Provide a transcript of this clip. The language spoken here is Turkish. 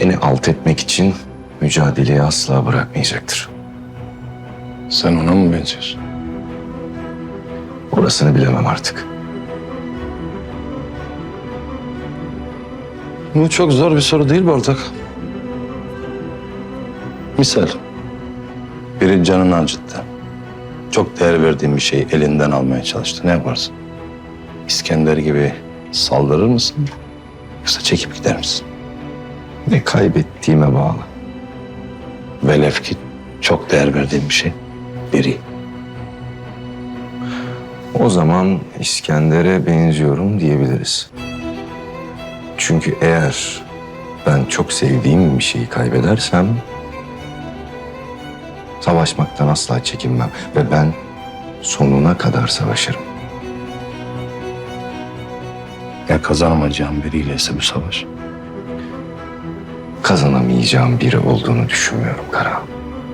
beni alt etmek için mücadeleyi asla bırakmayacaktır. Sen ona mı benziyorsun? Orasını bilemem artık. Bu çok zor bir soru değil Bartak. Misal, biri canını acıttı. Çok değer verdiğin bir şeyi elinden almaya çalıştı. Ne yaparsın? İskender gibi saldırır mısın? Yoksa çekip gider misin? Ne kaybettiğime bağlı. Velev ki çok değer verdiğin bir şey. Biri. O zaman İskender'e benziyorum diyebiliriz. Çünkü eğer ben çok sevdiğim bir şeyi kaybedersem savaşmaktan asla çekinmem ve ben sonuna kadar savaşırım. Ya kazanamayacağın biriyle ise bu savaş. Kazanamayacağım biri olduğunu düşünmüyorum Kara.